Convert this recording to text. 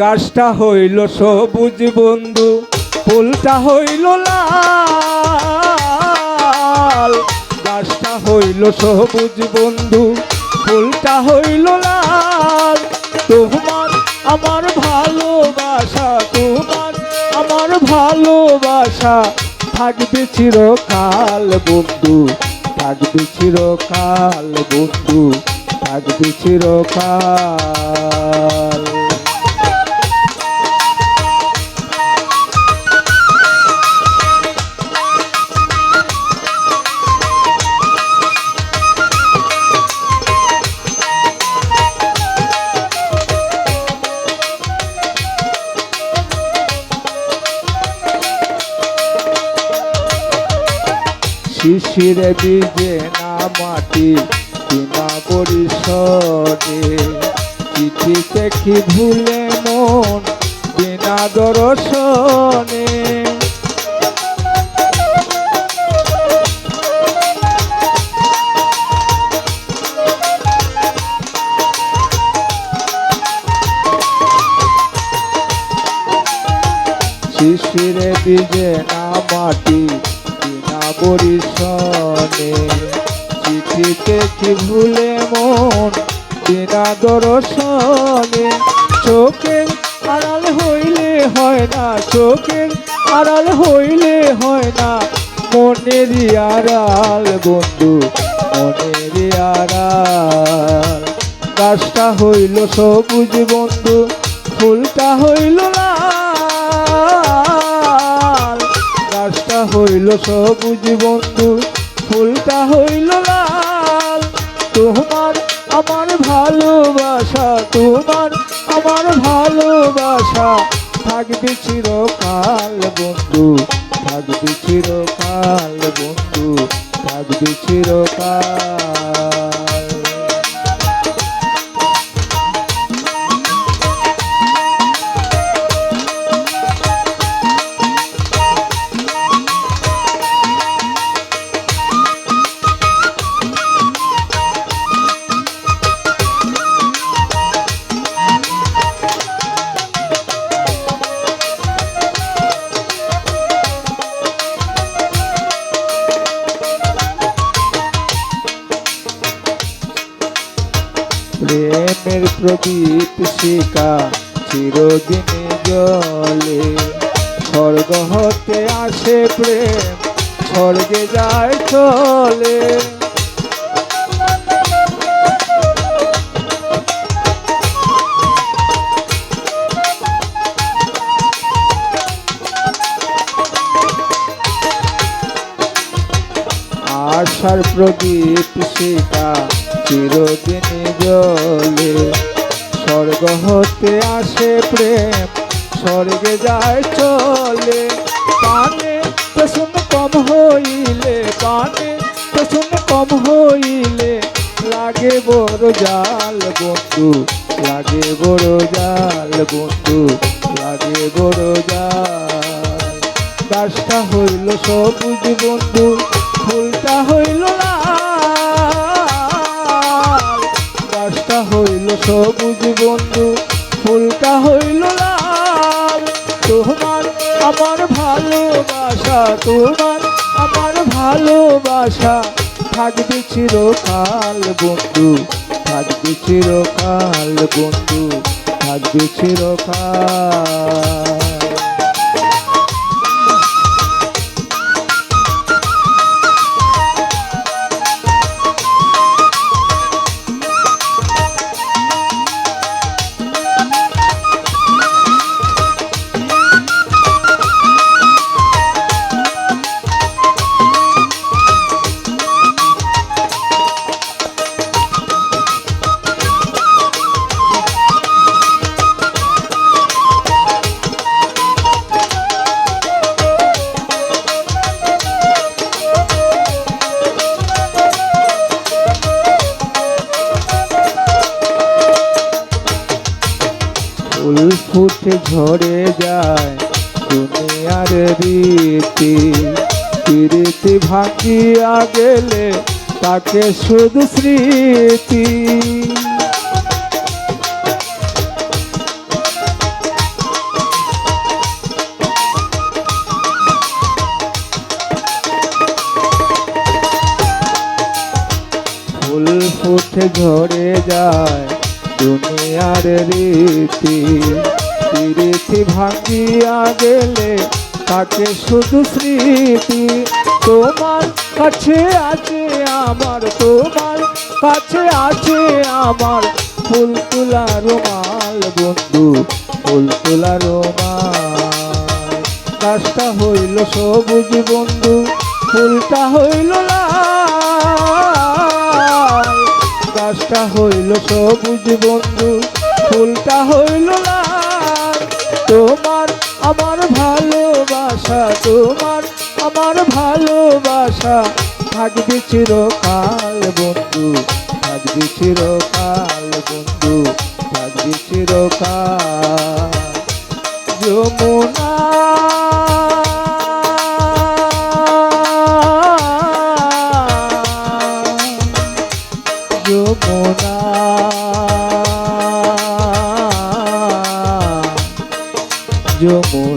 গাছটা হইল সবুজ বন্ধু, ফুলটা হইল লাল। গাছটা হইল সবুজ বন্ধু, ফুলটা হইল লাল। তোমার আমার ভালোবাসা, তোমার আমার ভালোবাসা, থাকবে চিরকাল বন্ধু, থাকবে চিরকাল বন্ধু, থাকবে চিরকাল। শিশিরে বিজে না মাটি? বিনা পরিসরে চিঠিতে কি ভুলে মন, বিনা দর্শনে। শিশিরে বিজে না মাটি? পরিশনে চিঠিতে কি ভুলে মন, বিনা দর্শনে চোখের আড়াল হইলে হয় না, চোখের আড়াল হইলে হয় না। মনের আড়াল বন্ধু, মনের আড়াল। গাছটা হইল সবুজ বন্ধু, ফুলটা হইল লাল। হইল সবুজ বন্ধু, ফুলটা হইল লাল। তোমার আমার ভালোবাসা, তোমার আমার ভালোবাসা। থাকবে চিরকাল বন্ধু, থাকবে চিরকাল বন্ধু, থাকবে চিরকাল। প্রেমের প্রদীপ শিকা চিরদিনে জলে। স্বর্গ হতে আসে প্রেম, স্বর্গে যায় চলে। আশার প্রদীপ শিকা চিরদিনে জলে স্বর্গ হতে আসে প্রেম, স্বর্গে যায় চলে। পানে পেছন কম হইলে পানে পেছন কম হইলে, লাগে বড় জাল বন্ধু, লাগে বড় জাল বন্ধু, লাগে বড় জাল। গাছটা হইল সবুজ বন্ধু, ফুলটা হইল সবুজ বন্ধু ফুলটা হইল লাল। তোমার আমার ভালোবাসা, তোমার আমার ভালোবাসা। থাকবে চিরকাল বন্ধু, থাকবে চিরকাল বন্ধু, থাকবে চিরকাল। আকাশে ঝরে যায় দুনিয়ার রীতি রীতি ভাঙিয়া গেলে তাকে শুধু স্মৃতি। ফুল ফুটে ঝরে যায় দুনিয়ার রীতি রীতি ভাঙিয়া গেলে তাকে শুধু স্মৃতি। তোমার কাছে আছে আমার, তোমার কাছে আছে আমার ফুল তোলা রুমাল বন্ধু ফুল তোলা রুমাল। গাছটা হইল সবুজ বন্ধু, ফুলটা হইল গাছটা হইল সবুজ বন্ধু, ফুলটা হইল তোমার আমার ভালোবাসা, তোমার আমার ভালোবাসা। থাকবে চিরকাল বন্ধু, থাকবে চিরকাল বন্ধু, থাকবে চিরকাল। যমুনা যমুনা